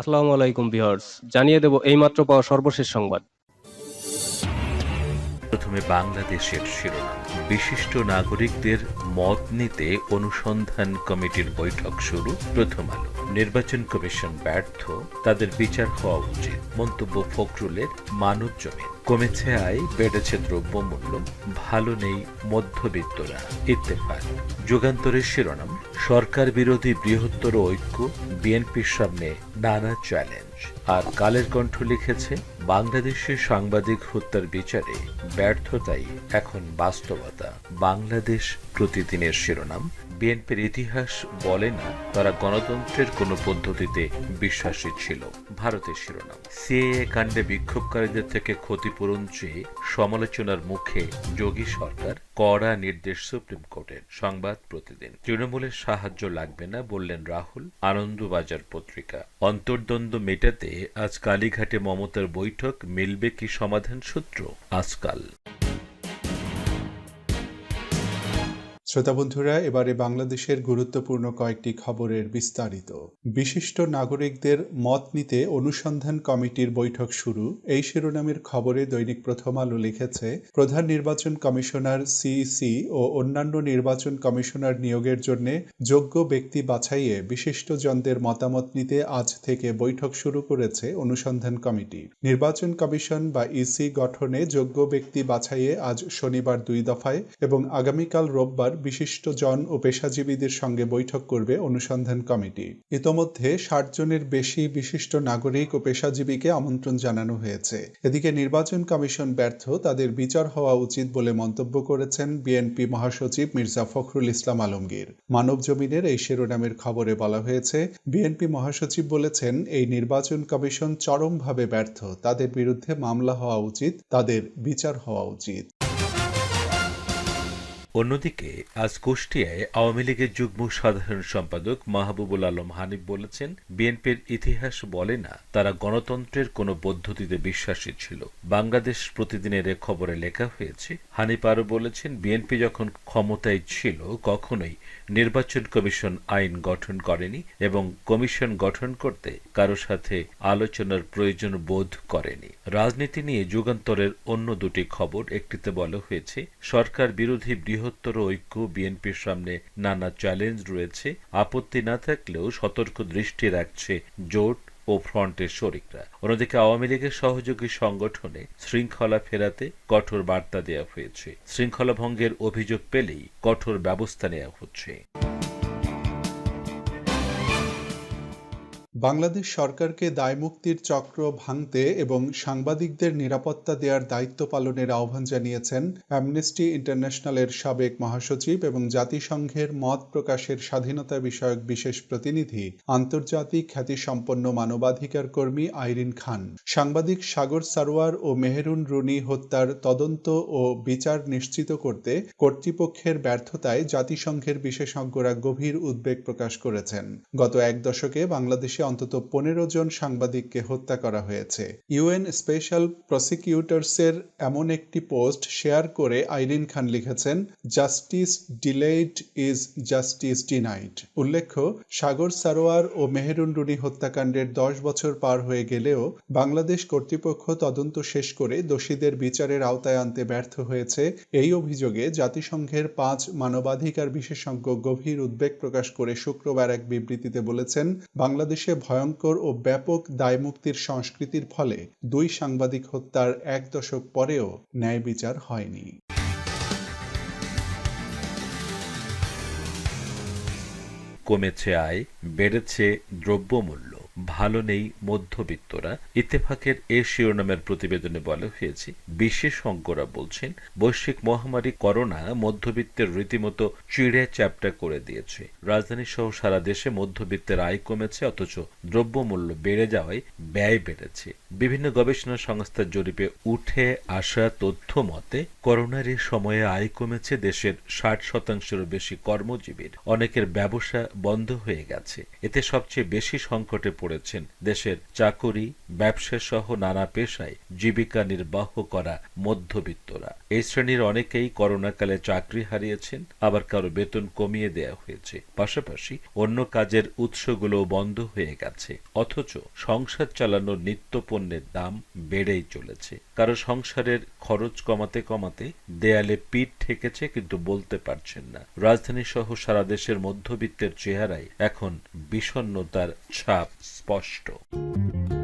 আসসালামু আলাইকুম ভিউয়ার্স, জানিয়ে দেব এইমাত্র পাওয়া সর্বশেষ সংবাদ। প্রথমে বাংলাদেশের শিরোনাম। বিশিষ্ট নাগরিকদের মত নিতে অনুসন্ধান কমিটির বৈঠক শুরু, প্রথম আলো। নির্বাচন কমিশন ব্যর্থ, তাদের বিচার হওয়া উচিত, মন্তব্য ফখরুলের মানব জমিন। কমেছে আয়, বেড়েছে দ্রব্যমূল্য, ভালো নেই মধ্যবিত্তরা, ইত্তেফাক। যুগান্তরের শিরোনাম, সরকার বিরোধী বৃহত্তর ঐক্য, বিএনপির সামনে নানা চ্যালেঞ্জ আর কালের কণ্ঠ লিখেছে, বাংলাদেশে সাংবাদিক হত্যার বিচারে ব্যর্থতাই এখন বাস্তবতা। বাংলাদেশ প্রতিদিনের শিরোনাম বিএনপির ইতিহাস বলে না, তারা গণতন্ত্রের কোনো পদ্ধতিতে বিশ্বাসী ছিল। ভারতের শিরোনাম। সিএএ কাণ্ডে বিক্ষোভকারীদের থেকে ক্ষতিপূরণ চেয়ে সমালোচনার মুখে যোগী সরকার কড়া নির্দেশ সুপ্রিম কোর্টের সংবাদ প্রতিদিন। তৃণমূলের সাহায্য লাগবে না বললেন রাহুল, আনন্দবাজার পত্রিকা। অন্তর্দ্বন্দ্ব মেটাতে আজ কালীঘাটে মমতার বৈঠক, মিলবে কি সমাধান সূত্র? আজকাল। শ্রোতা বন্ধুরা, এবারে বাংলাদেশের গুরুত্বপূর্ণ কয়েকটি খবরের বিস্তারিত। বিশিষ্ট নাগরিকদের মত নিতে অনুসন্ধান কমিটির বৈঠক শুরু। এই শিরোনামের খবরে দৈনিক প্রথম আলো লিখেছে, প্রধান নির্বাচন কমিশনার সিইসি ও অন্যান্য নির্বাচন কমিশনার নিয়োগের জন্য যোগ্য ব্যক্তি বাছাইয়ে বিশিষ্ট বিশিষ্টজনদের মতামত নিতে আজ থেকে বৈঠক শুরু করেছে অনুসন্ধান কমিটি। নির্বাচন কমিশন বা ইসি গঠনে যোগ্য ব্যক্তি বাছাইয়ে আজ শনিবার দুই দফায় এবং আগামীকাল রোববার বিশিষ্ট জন ও পেশাজীবীদের সঙ্গে বৈঠক করবে অনুসন্ধান কমিটি। ইতোমধ্যে ষাট জনের বেশি বিশিষ্ট নাগরিক ও পেশাজীবীকে আমন্ত্রণ জানানো হয়েছে। এদিকে নির্বাচন কমিশন ব্যর্থ, তাদের বিচার হওয়া উচিত বলে মন্তব্য করেছেন বিএনপি মহাসচিব মির্জা ফখরুল ইসলাম আলমগীর। মানব জমিনের এই শিরোনামের খবরে বলা হয়েছে, বিএনপি মহাসচিব বলেছেন, এই নির্বাচন কমিশন চরমভাবে ব্যর্থ, তাদের বিরুদ্ধে মামলা হওয়া উচিত, তাদের বিচার হওয়া উচিত। অন্যদিকে, আজ কুষ্টিয়ায় আওয়ামী লীগের যুগ্ম সাধারণ সম্পাদক মাহবুবুল আলম হানিফ বলেছেন, বিএনপির ইতিহাস বলে না, তারা গণতন্ত্রের কোনো পদ্ধতিতে বিশ্বাসী ছিল। বাংলাদেশ প্রতিদিনের এ খবরে লেখা হয়েছে, হানিফ আরও বলেছেন, বিএনপি যখন ক্ষমতায় ছিল, কখনোই নির্বাচন কমিশন আইন গঠন করেনি এবং কমিশন গঠন করতে কারও সাথে আলোচনার প্রয়োজন বোধ করেনি। রাজনীতি নিয়ে যুগান্তরের অন্য দুটি খবর একটিতে বলা হয়েছে, সরকার বিরোধী বৃহত্তর ঐক্য বিএনপির সামনে নানা চ্যালেঞ্জ রয়েছে, আপত্তি না থাকলেও সতর্ক দৃষ্টি রাখছে জোট ও ফ্রন্টের শরিকরা। অন্যদিকে আওয়ামী লীগের সহযোগী সংগঠনে শৃঙ্খলা ফেরাতে কঠোর বার্তা দেওয়া হয়েছে। শৃঙ্খলা ভঙ্গের অভিযোগ পেলেই কঠোর ব্যবস্থা নেওয়া হচ্ছে। বাংলাদেশ সরকারকে দায়মুক্তির চক্র ভাঙতে এবং সাংবাদিকদের নিরাপত্তা দেওয়ার দায়িত্ব পালনের আহ্বান জানিয়েছেন অ্যামনেস্টি ইন্টারন্যাশনালের সাবেক মহাসচিব এবং জাতিসংঘের মত প্রকাশের স্বাধীনতা বিষয়ক বিশেষ প্রতিনিধি, আন্তর্জাতিক খ্যাতিসম্পন্ন মানবাধিকার কর্মী আইরিন খান। সাংবাদিক সাগর সারোয়ার ও মেহেরুন রুনি হত্যার তদন্ত ও বিচার নিশ্চিত করতে কর্তৃপক্ষের ব্যর্থতায় জাতিসংঘের বিশেষজ্ঞরা গভীর উদ্বেগ প্রকাশ করেছেন। গত এক দশকে বাংলাদেশে অন্তত পনেরো জন সাংবাদিককে হত্যা করা হয়েছে। ইউএন স্পেশাল প্রসিকিউটরসের এমন একটি পোস্ট শেয়ার করে আইরিন খান লিখেছেন, justice delayed is justice denied. উল্লেখ্য, সাগর সারোয়ার ও মেহেরুন রুনি হত্যাকাণ্ডের দশ বছর পার হয়ে গেলেও বাংলাদেশ কর্তৃপক্ষ তদন্ত শেষ করে দোষীদের বিচারের আওতায় আনতে ব্যর্থ হয়েছে। এই অভিযোগে জাতিসংঘের পাঁচ মানবাধিকার বিশেষজ্ঞ গভীর উদ্বেগ প্রকাশ করে শুক্রবার এক বিবৃতিতে বলেছেন, বাংলাদেশে ভয়ঙ্কর ও ব্যাপক দায়মুক্তির সংস্কৃতির ফলে দুই সাংবাদিক হত্যার এক দশক পরেও ন্যায় বিচার হয়নি। কমেছে আয়, বেড়েছে দ্রব্যমূল্য। ভালো নেই মধ্যবিত্তরা। ইত্তেফাকের এ শিরোনামের প্রতিবেদনে বলা হয়েছে বিশেষজ্ঞরা বলছেন, বৈশ্বিক মহামারী করোনা মধ্যবিত্তের রীতিমতো চিড়ে চ্যাপটা করে দিয়েছে। রাজধানী সহ সারা দেশে মধ্যবিত্তের আয় কমেছে, অথচ দ্রব্যমূল্য বেড়ে যাওয়ায় ব্যয় বেড়েছে। বিভিন্ন গবেষণা সংস্থার জরিপে উঠে আসা তথ্য মতে, করোনার এই সময়ে আয় কমেছে দেশের ষাট শতাংশেরও বেশি কর্মজীবীর। অনেকের ব্যবসা বন্ধ হয়ে গেছে। এতে সবচেয়ে বেশি সংকটে পড়ে পড়েছেন দেশের চাকুরি ব্যবসা সহ নানা পেশায় জীবিকা নির্বাহ করা মধ্যবিত্তরা। এই শ্রেণির অনেকেই করোনাকালে চাকরি হারিয়েছেন, আবার কারও বেতন কমিয়ে দেওয়া হয়েছে। পাশাপাশি অন্য কাজের উৎসগুলো বন্ধ হয়ে গেছে। অথচ সংসার চালানোর নিত্য পণ্যের দাম বেড়েই চলেছে। কারও সংসারের খরচ কমাতে কমাতে দেয়ালে পিঠ ঠেকেছে কিন্তু বলতে পারছেন না। রাজধানী সহ সারা দেশের মধ্যবিত্তের চেহারায় এখন বিষণ্ণতার ছাপ exposto.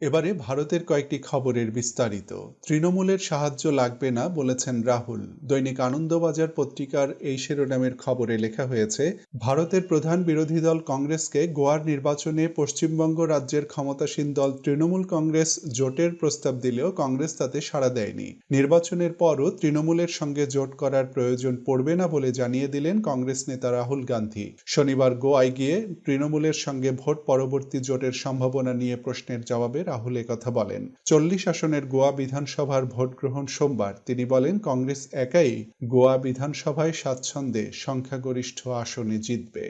এবারে ভারতের কয়েকটি খবরের বিস্তারিত। তৃণমূলের সাহায্য লাগবে না বলেছেন রাহুল। দৈনিক আনন্দবাজার পত্রিকার এই শিরোনামের খবরে লেখা হয়েছে, ভারতের প্রধান বিরোধী দল কংগ্রেসকে গোয়ার নির্বাচনে পশ্চিমবঙ্গ রাজ্যের ক্ষমতাসীন দল তৃণমূল কংগ্রেস জোটের প্রস্তাব দিলেও কংগ্রেস তাতে সাড়া দেয়নি। নির্বাচনের পরও তৃণমূলের সঙ্গে জোট করার প্রয়োজন পড়বে না বলে জানিয়ে দিলেন কংগ্রেস নেতা রাহুল গান্ধী। শনিবার গোয়ায় গিয়ে তৃণমূলের সঙ্গে ভোট পরবর্তী জোটের সম্ভাবনা নিয়ে প্রশ্নের জবাবে রাহুল কথা বলেন। চল্লিশ আসনের গোয়া বিধানসভার ভোট গ্রহণ সোমবার। তিনি বলেন, কংগ্রেস একাই গোয়া বিধানসভায় স্বাচ্ছন্দ্যে সংখ্যাগরিষ্ঠ আসনে জিতবে।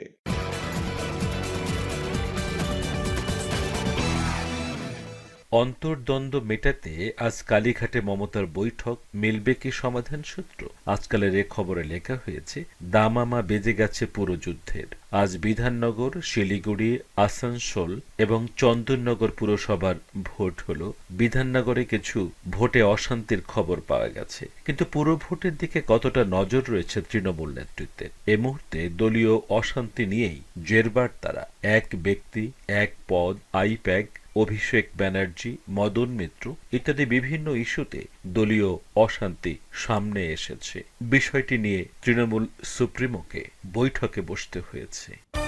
অন্তর্দ্বন্দ্ব মেটাতে আজ কালীঘাটে মমতার বৈঠক, মিলবে কি সমাধান সূত্র? আজকালের এ খবরে লেখা হয়েছে, দামামা বেজে গেছে পুরো যুদ্ধের। আজ বিধাননগর, শিলিগুড়ি, আসানসোল এবং চন্দননগর পুরসভার ভোট হলো। বিধাননগরে কিছু ভোটে অশান্তির খবর পাওয়া গেছে। কিন্তু পুরো ভোটের দিকে কতটা নজর রয়েছে তৃণমূল নেতৃত্বের এ মুহূর্তে দলীয় অশান্তি নিয়েই জেরবার তারা। এক ব্যক্তি, এক পদ, আইপ্যাক অভিষেক ব্যানার্জি, মদন মিত্র ইত্যাদি বিভিন্ন ইস্যুতে দলীয় অশান্তি সামনে এসেছে। বিষয়টি নিয়ে তৃণমূল সুপ্রিমোকে বৈঠকে বসতে হয়েছে।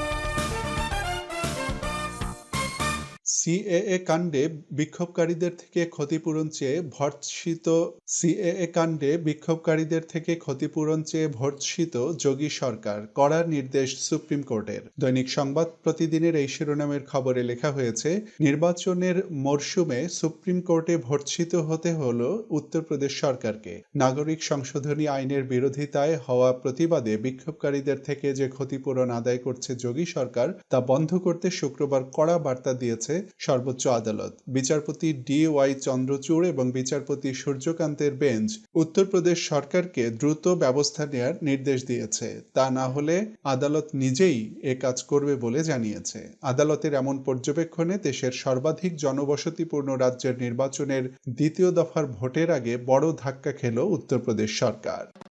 সিএএ কাণ্ডে বিক্ষোভকারীদের থেকে ক্ষতিপূরণ চেয়ে ভর্ৎসিত, সিএএ কাণ্ডে বিক্ষোভকারীদের থেকে ক্ষতিপূরণ চেয়ে ভর্ৎসিত যোগী সরকার কড়া নির্দেশ সুপ্রিম কোর্টের। দৈনিক সংবাদ প্রতিদিনের এই শিরোনামের খবরে লেখা হয়েছে, নির্বাচনের মরশুমে সুপ্রিম কোর্টে ভর্ৎসিত হতে হল উত্তরপ্রদেশ সরকারকে। নাগরিক সংশোধনী আইনের বিরোধিতায় হওয়া প্রতিবাদে বিক্ষোভকারীদের থেকে যে ক্ষতিপূরণ আদায় করছে যোগী সরকার, তা বন্ধ করতে শুক্রবার কড়া বার্তা দিয়েছে সর্বোচ্চ আদালত। বিচারপতি ডি ওয়াই চন্দ্রচূড় এবং বিচারপতি সূর্যকান্তের বেঞ্চ উত্তরপ্রদেশ সরকারকে দ্রুত ব্যবস্থা নেয়ার নির্দেশ দিয়েছে। তা না হলে আদালত নিজেই এ কাজ করবে বলে জানিয়েছে। আদালতের এমন পর্যবেক্ষণে দেশের সর্বাধিক জনবসতিপূর্ণ রাজ্যের নির্বাচনের দ্বিতীয় দফার ভোটের আগে বড় ধাক্কা খেল উত্তরপ্রদেশ সরকার।